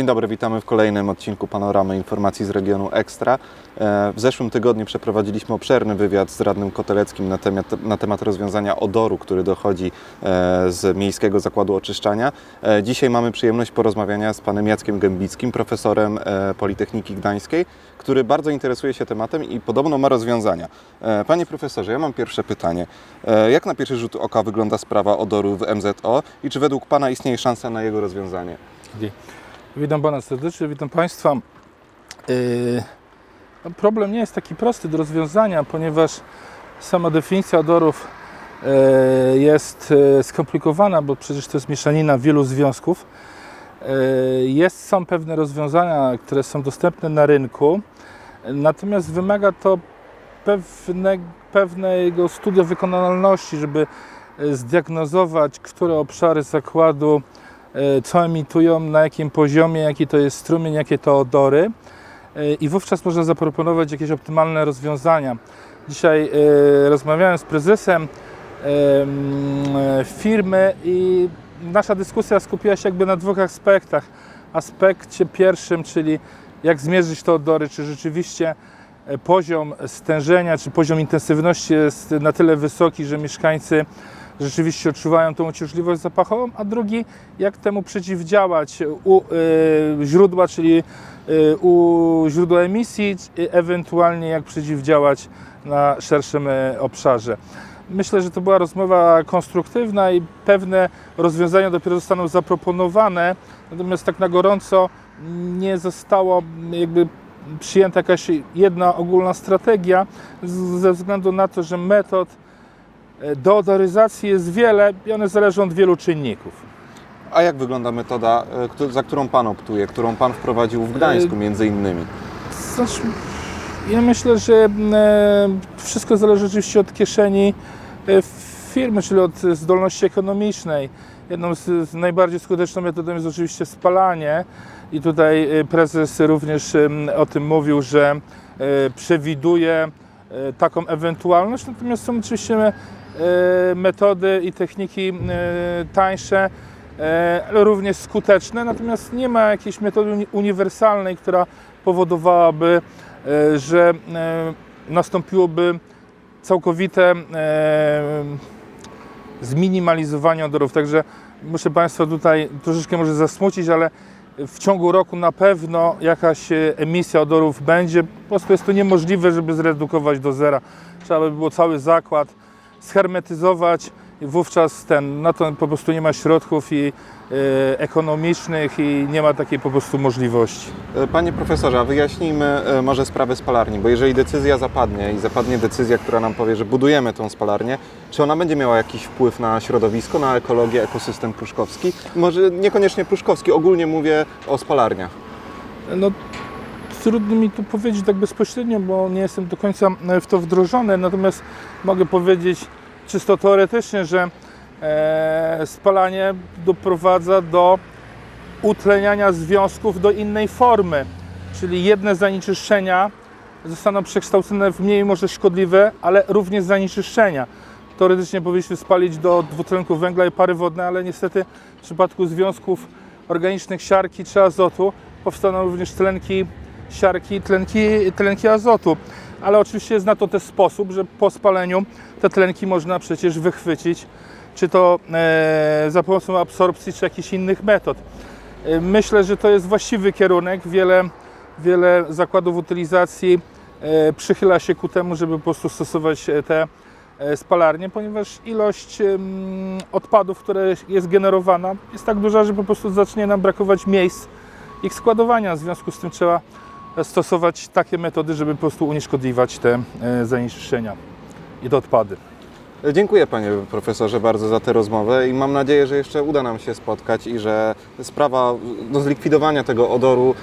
Dzień dobry, witamy w kolejnym odcinku Panoramy Informacji z regionu Ekstra. E, W zeszłym tygodniu przeprowadziliśmy obszerny wywiad z radnym Koteleckim na temat, na temat rozwiązania odoru, który dochodzi e, z Miejskiego Zakładu Oczyszczania. E, Dzisiaj mamy przyjemność porozmawiania z panem Jackiem Gębickim, profesorem Politechniki Gdańskiej, który bardzo interesuje się tematem i podobno ma rozwiązania. Panie profesorze, ja mam pierwsze pytanie. Jak na pierwszy rzut oka wygląda sprawa odoru w MZO i czy według pana istnieje szansa na jego rozwiązanie? Witam Pana serdecznie, witam Państwa. Yy, no problem nie jest taki prosty do rozwiązania, ponieważ sama definicja odorów yy, jest yy, skomplikowana, bo przecież to jest mieszanina wielu związków. Jest, są pewne rozwiązania, które są dostępne na rynku, natomiast wymaga to pewne, pewnego studia wykonalności, żeby zdiagnozować, które obszary zakładu co emitują, na jakim poziomie, jaki to jest strumień, jakie to odory e, i wówczas można zaproponować jakieś optymalne rozwiązania. Dzisiaj e, rozmawiałem z prezesem e, e, firmy i nasza dyskusja skupiła się jakby na dwóch aspektach. Aspekcie pierwszym, czyli jak zmierzyć te odory, czy rzeczywiście e, poziom stężenia, czy poziom intensywności jest na tyle wysoki, że mieszkańcy rzeczywiście odczuwają tą uciążliwość zapachową, a drugi, jak temu przeciwdziałać u y, źródła, czyli y, u źródła emisji, czy ewentualnie jak przeciwdziałać na szerszym y, obszarze. Myślę, że to była rozmowa konstruktywna i pewne rozwiązania dopiero zostaną zaproponowane, natomiast tak na gorąco nie zostało jakby przyjęta jakaś jedna ogólna strategia ze względu na to, że metod do odoryzacji jest wiele i one zależą od wielu czynników. A jak wygląda metoda, e, za którą Pan optuje, którą Pan wprowadził w Gdańsku między innymi? Znaczy, ja myślę, że e, wszystko zależy oczywiście od kieszeni e, firmy, czyli od zdolności ekonomicznej. Jedną z, najbardziej skuteczną metodą jest oczywiście spalanie i tutaj e, prezes również o tym mówił, że e, przewiduje e, taką ewentualność, natomiast są oczywiście e, metody i techniki e, tańsze, e, ale również skuteczne, natomiast nie ma jakiejś metody uni- uniwersalnej, która powodowałaby, e, że e, nastąpiłoby całkowite e, zminimalizowanie odorów. Także muszę Państwa tutaj troszeczkę może zasmucić, ale w ciągu roku na pewno jakaś e, emisja odorów będzie. Po prostu jest to niemożliwe, żeby zredukować do zera. Trzeba by było cały zakład shermetyzować i wówczas ten, na to po prostu nie ma środków i e, ekonomicznych i nie ma takiej po prostu możliwości. E, Panie profesorze, a wyjaśnijmy e, może sprawę spalarni, bo jeżeli decyzja zapadnie i zapadnie decyzja, która nam powie, że budujemy tą spalarnię, czy ona będzie miała jakiś wpływ na środowisko, na ekologię, ekosystem pruszkowski? Może niekoniecznie pruszkowski, ogólnie mówię o spalarniach. No, trudno mi tu powiedzieć tak bezpośrednio, bo nie jestem do końca w to wdrożony, natomiast mogę powiedzieć czysto teoretycznie, że e, spalanie doprowadza do utleniania związków do innej formy, czyli jedne zanieczyszczenia zostaną przekształcone w mniej może szkodliwe, ale również zanieczyszczenia. Teoretycznie powinniśmy spalić do dwutlenku węgla i pary wodne, ale niestety w przypadku związków organicznych siarki czy azotu powstaną również tlenki siarki, tlenki, tlenki azotu. Ale oczywiście jest na to też sposób, że po spaleniu te tlenki można przecież wychwycić, czy to e, za pomocą absorpcji, czy jakichś innych metod. E, Myślę, że to jest właściwy kierunek. Wiele, wiele zakładów utylizacji e, przychyla się ku temu, żeby po prostu stosować e, te e, spalarnie, ponieważ ilość odpadów, które jest generowana, jest tak duża, że po prostu zacznie nam brakować miejsc ich składowania. W związku z tym trzeba stosować takie metody, żeby po prostu unieszkodliwać te e, zanieczyszczenia i te odpady. Dziękuję panie profesorze bardzo za tę rozmowę i mam nadzieję, że jeszcze uda nam się spotkać i że sprawa no, zlikwidowania tego odoru e,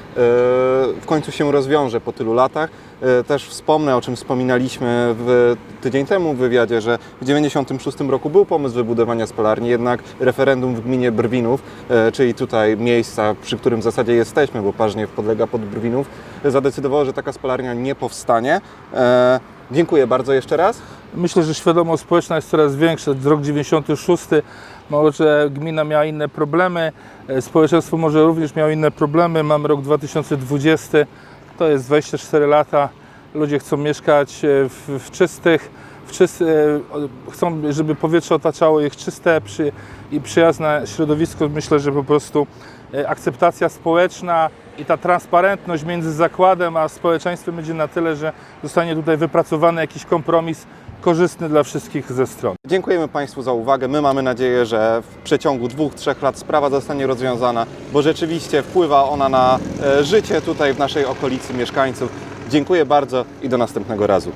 w końcu się rozwiąże po tylu latach. E, Też wspomnę, o czym wspominaliśmy w tydzień temu w wywiadzie, że w 1996 roku był pomysł wybudowania spalarni, jednak referendum w gminie Brwinów, e, czyli tutaj miejsca, przy którym w zasadzie jesteśmy, bo Parzniew podlega pod Brwinów, zadecydowało, że taka spalarnia nie powstanie. E, Dziękuję bardzo jeszcze raz. Myślę, że świadomość społeczna jest coraz większa. Rok 96, może gmina miała inne problemy, społeczeństwo może również miało inne problemy. Mamy rok 2020, to jest 24 lata, ludzie chcą mieszkać e, w, w czystych, w e, chcą, żeby powietrze otaczało ich czyste przy, i przyjazne środowisko. Myślę, że po prostu e, akceptacja społeczna i ta transparentność między zakładem a społeczeństwem będzie na tyle, że zostanie tutaj wypracowany jakiś kompromis korzystny dla wszystkich ze stron. Dziękujemy Państwu za uwagę. My mamy nadzieję, że w przeciągu dwóch, trzech lat sprawa zostanie rozwiązana, bo rzeczywiście wpływa ona na e, życie tutaj w naszej okolicy mieszkańców. Dziękuję bardzo i do następnego razu.